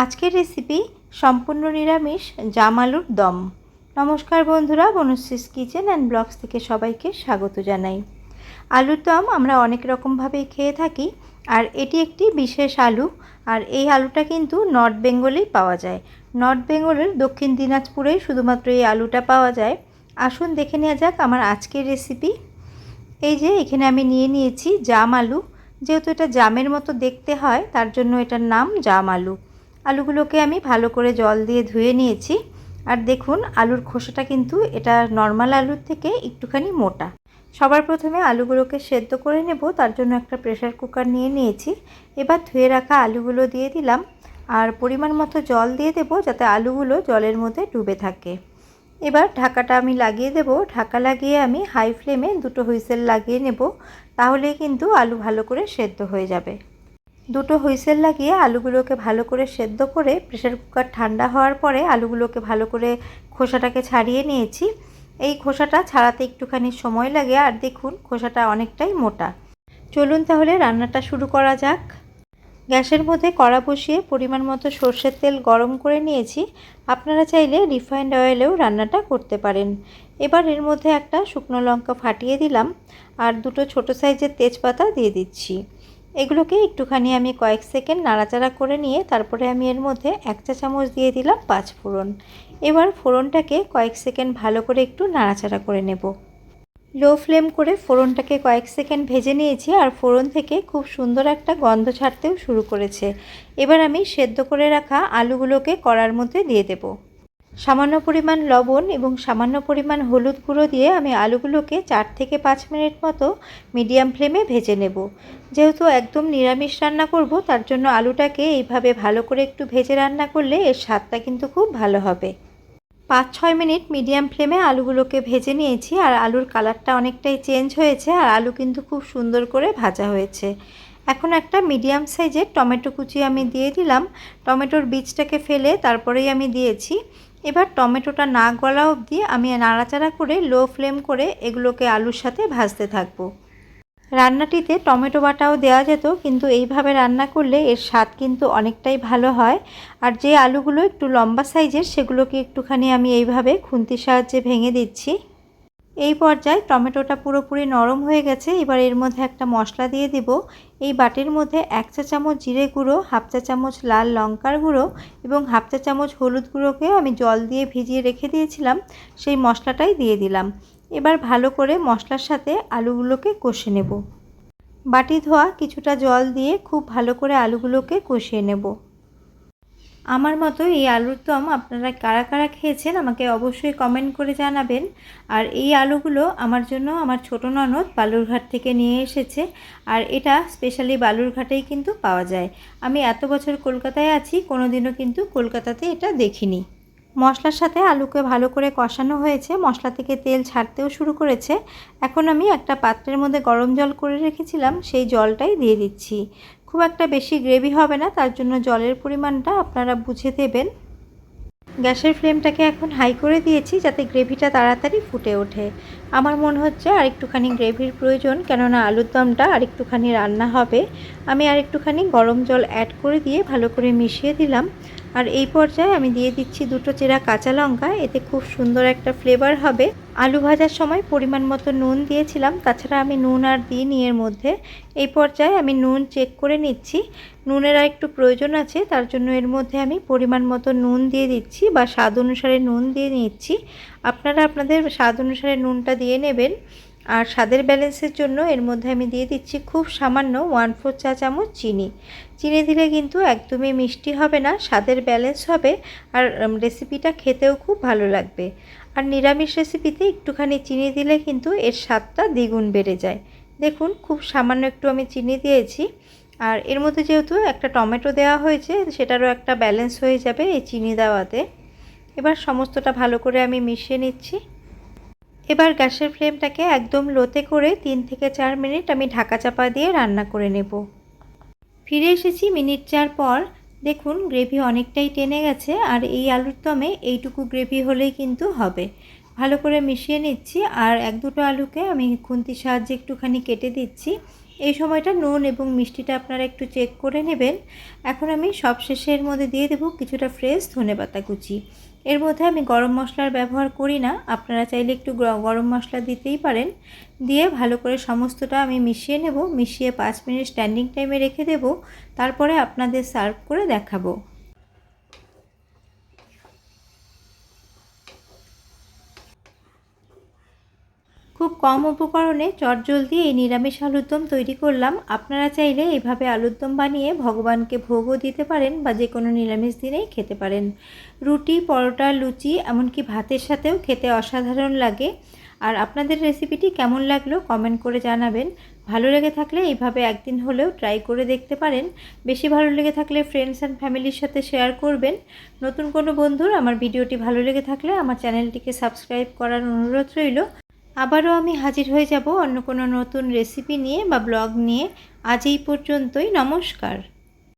আজকের রেসিপি সম্পূর্ণ নিরামিষ জাম আলুর দম। নমস্কার বন্ধুরা, বনশ্রীস কিচেন অ্যান্ড ব্লগস থেকে সবাইকে স্বাগত জানাই। আলুর দম আমরা অনেক রকমভাবেই খেয়ে থাকি, আর এটি একটি বিশেষ আলু, আর এই আলুটা কিন্তু নর্থ বেঙ্গলেই পাওয়া যায়। নর্থ বেঙ্গলের দক্ষিণ দিনাজপুরেই শুধুমাত্র এই আলুটা পাওয়া যায়। আসুন দেখে নেওয়া যাক আমার আজকের রেসিপি এই যে, এখানে আমি নিয়ে নিয়েছি জাম আলু। যেহেতু এটা জামের মতো দেখতে হয়, তার জন্য এটার নাম জাম আলু। আলুগুলোকে আমি ভালো করে জল দিয়ে ধুয়ে নিয়েছি। আর দেখুন, আলুর খোসাটা কিন্তু এটা নর্মাল আলুর থেকে একটুখানি মোটা। সবার প্রথমে আলুগুলোকে সেদ্ধ করে নেব, তার জন্য একটা প্রেশার কুকার নিয়ে নিয়েছি। এবার ধুয়ে রাখা আলুগুলো দিয়ে দিলাম। আর পরিমাণ মতো জল দিয়ে দেবো যাতে আলুগুলো জলের মধ্যে ডুবে থাকে। এবার ঢাকাটা আমি লাগিয়ে দেব। ঢাকা লাগিয়ে আমি হাই ফ্লেমে দুটো হুইসেল লাগিয়ে নেব। তাহলে কিন্তু আলু ভালো করে সেদ্ধ হয়ে যাবে। দুটো হুইসেল লাগিয়ে আলুগুলোকে ভালো করে সেদ্ধ করে প্রেশার কুকার ঠান্ডা হওয়ার পরে আলুগুলোকে ভালো করে খোসাটাকে ছাড়িয়ে নিয়েছি। এই খোসাটা ছাড়াতে একটুখানি সময় লাগে আর দেখুন খোসাটা অনেকটাই মোটা। চলুন তাহলে রান্নাটা শুরু করা যাক। গ্যাসের মধ্যে কড়া বসিয়ে পরিমাণ মতো সর্ষের তেল গরম করে নিয়েছি। আপনারা চাইলে রিফাইন্ড অয়েলেও রান্নাটা করতে পারেন। এবার এর মধ্যে একটা শুকনো লঙ্কা ফাটিয়ে দিলাম আর দুটো ছোট সাইজের তেজপাতা দিয়ে দিচ্ছি। এগুলোকে একটুখানি আমি কয়েক সেকেন্ড নাড়াচাড়া করে নিয়ে তারপরে আমি এর মধ্যে এক চা চামচ দিয়ে দিলাম পাঁচ ফোড়ন। এবার ফোড়নটাকে কয়েক সেকেন্ড ভালো করে একটু নাড়াচাড়া করে নেব। লো ফ্লেম করে ফোড়নটাকে কয়েক সেকেন্ড ভেজে নিয়েছি আর ফোড়ন থেকে খুব সুন্দর একটা গন্ধ ছাড়তেও শুরু করেছে। এবার আমি সেদ্ধ করে রাখা আলুগুলোকে কড়ার মধ্যে দিয়ে দেব। সামান্য পরিমাণ লবণ এবং সামান্য পরিমাণ হলুদ গুঁড়ো দিয়ে আমি আলুগুলোকে চার থেকে পাঁচ মিনিট মতো মিডিয়াম ফ্লেমে ভেজে নেব। যেহেতু একদম নিরামিষ রান্না করব, তার জন্য আলুটাকে এইভাবে ভালো করে একটু ভেজে রান্না করলে এর স্বাদটা কিন্তু খুব ভালো হবে। পাঁচ ছয় মিনিট মিডিয়াম ফ্লেমে আলুগুলোকে ভেজে নিয়েছি আর আলুর কালারটা অনেকটাই চেঞ্জ হয়েছে আর আলু কিন্তু খুব সুন্দর করে ভাজা হয়েছে। এখন একটা মিডিয়াম সাইজের টমেটো কুচি আমি দিয়ে দিলাম। টমেটোর বীজটাকে ফেলে তারপরেই আমি দিয়েছি এবার টমেটোটা না গলা অবধি আমি নাড়াচাড়া করে লো ফ্লেম করে এগুলোকে আলুর সাথে ভাজতে থাকব। রান্নাটিতে টমেটো বাটাও দেওয়া যেত, কিন্তু এইভাবে রান্না করলে এর স্বাদ কিন্তু অনেকটাই ভালো হয়। আর যে আলুগুলো একটু লম্বা সাইজের সেগুলোকে একটুখানি আমি এইভাবে খুন্তির সাহায্যে ভেঙে দিচ্ছি। এই পর্যায়ে টমেটোটা পুরোপুরি নরম হয়ে গেছে। এবার এর মধ্যে একটা মশলা দিয়ে দিব। এই বাটির মধ্যে এক চা চামচ জিরে গুঁড়ো, হাফ চা চামচ লাল লঙ্কার গুঁড়ো এবং হাফ চা চামচ হলুদ গুঁড়োকে আমি জল দিয়ে ভিজিয়ে রেখে দিয়েছিলাম। সেই মশলাটাই দিয়ে দিলাম। এবার ভালো করে মশলার সাথে আলুগুলোকে কষে নেব। বাটি ধোয়া কিছুটা জল দিয়ে খুব ভালো করে আলুগুলোকে কষিয়ে নেব। আমার মতো এই আলুর দম আপনারা কারা কারা খেয়েছেন আমাকে অবশ্যই কমেন্ট করে জানাবেন। আর এই আলুগুলো আমার জন্য আমার ছোটো ননদ বালুরঘাট থেকে নিয়ে এসেছে। আর এটা স্পেশালি বালুরঘাটেই কিন্তু পাওয়া যায়। আমি এত বছর কলকাতায় আছি কোনো দিনও কিন্তু কলকাতাতে এটা দেখিনি। মশলার সাথে আলুকে ভালো করে কষানো হয়েছে। মশলা থেকে তেল ছাড়তেও শুরু করেছে। এখন আমি একটা পাত্রের মধ্যে গরম জল করে রেখেছিলাম, সেই জলটাই দিয়ে দিচ্ছি। খুব একটা বেশি গ্রেভি হবে না, তার জন্য জলের পরিমাণটা আপনারা বুঝে দেবেন। গ্যাসের ফ্লেমটাকে এখন হাই করে দিয়েছি যাতে গ্রেভিটা তাড়াতাড়ি ফুটে ওঠে। আমার মনে হচ্ছে আর একটুখানি গ্রেভির প্রয়োজন, কেননা আলুর দমটা আর একটুখানি রান্না হবে। আমি আর একটুখানি গরম জল অ্যাড করে দিয়ে ভালো করে মিশিয়ে দিলাম। আর এই পর্যায়ে আমি দিয়ে দিচ্ছি দুটো চেরা কাঁচা লঙ্কা, এতে খুব সুন্দর একটা ফ্লেভার হবে। আলু ভাজার সময় পরিমাণ মতো নুন দিয়েছিলাম, তাছাড়া আমি নুন আর দিইনি এর মধ্যে। এই পর্যায়ে আমি নুন চেক করে নিচ্ছি। নুনের আর একটু প্রয়োজন আছে, তার জন্য এর মধ্যে আমি পরিমাণ মতো নুন দিয়ে দিচ্ছি বা স্বাদ অনুসারে নুন দিয়ে নিচ্ছি। আপনারা আপনাদের স্বাদ অনুসারে নুনটা দিয়ে নেবেন। আর স্বাদের ব্যালেন্সের জন্য এর মধ্যে আমি দিয়ে দিচ্ছি খুব সামান্য ওয়ান ফোর চা চামচ চিনি। চিনি দিলে কিন্তু একদমই মিষ্টি হবে না, স্বাদের ব্যালেন্স হবে আর রেসিপিটা খেতেও খুব ভালো লাগবে। আর নিরামিষ রেসিপিতে একটুখানি চিনি দিলে কিন্তু এর স্বাদটা দ্বিগুণ বেড়ে যায়। দেখুন, খুব সামান্য একটু আমি চিনি দিয়েছি। আর এর মধ্যে যেহেতু একটা টমেটো দেওয়া হয়েছে, সেটারও একটা ব্যালেন্স হয়ে যাবে এই চিনি দেওয়াতে। এবার সমস্তটা ভালো করে আমি মিশিয়ে নিচ্ছি। এবার গ্যাসের ফ্লেমটাকে একদম লোতে করে তিন থেকে চার মিনিট আমি ঢাকা চাপা দিয়ে রান্না করে নেব। ফিরে এসেছি মিনিট চার পর। দেখুন, গ্রেভি অনেকটাই টেনে গেছে আর এই আলুর দমে এইটুকু গ্রেভি হলেই কিন্তু হবে। ভালো করে মিশিয়ে নিচ্ছি আর এক দুটো আলুকে আমি খুন্তির সাহায্যে একটুখানি কেটে দিচ্ছি। এই সময়টা নুন এবং মিষ্টিটা আপনারা একটু চেক করে নেবেন। এখন আমি সব শেষের মধ্যে দিয়ে দেবো কিছুটা ফ্রেশ ধনে পাতা কুচি। এর মধ্যে আমি গরম মশলার ব্যবহার করি না। আপনারা চাইলে একটু গরম মশলা দিতেই পারেন। দিয়ে ভালো করে সমস্তটা আমি মিশিয়ে নেব। মিশিয়ে পাঁচ মিনিট স্ট্যান্ডিং টাইমে রেখে দেব। তারপরে আপনাদের সার্ভ করে দেখাবো। খুব কম উপকরণে চটজলদি এই নিরামিষ আলুর দম তৈরি করলাম। আপনারা চাইলে এইভাবে আলুর দম বানিয়ে ভগবানকে ভোগও দিতে পারেন বা যে কোনো নিরামিষ দিনেই খেতে পারেন। রুটি, পরোটা, লুচি, এমনকি ভাতের সাথেও খেতে অসাধারণ লাগে। আর আপনাদের রেসিপিটি কেমন লাগল কমেন্ট করে জানাবেন। ভালো লেগে থাকলে এইভাবে একদিন হলেও ট্রাই করে দেখতে পারেন। বেশি ভালো লেগে থাকলে ফ্রেন্ডস অ্যান্ড ফ্যামিলির সাথে শেয়ার করবেন। নতুন কোনো বন্ধুর আমার ভিডিওটি ভালো লেগে থাকলে আমার চ্যানেলটিকে সাবস্ক্রাইব করার অনুরোধ রইল। আবারও আমি হাজির হয়ে যাব অন্য কোনো নতুন রেসিপি নিয়ে বা ব্লগ নিয়ে। আজ এই পর্যন্তই, নমস্কার।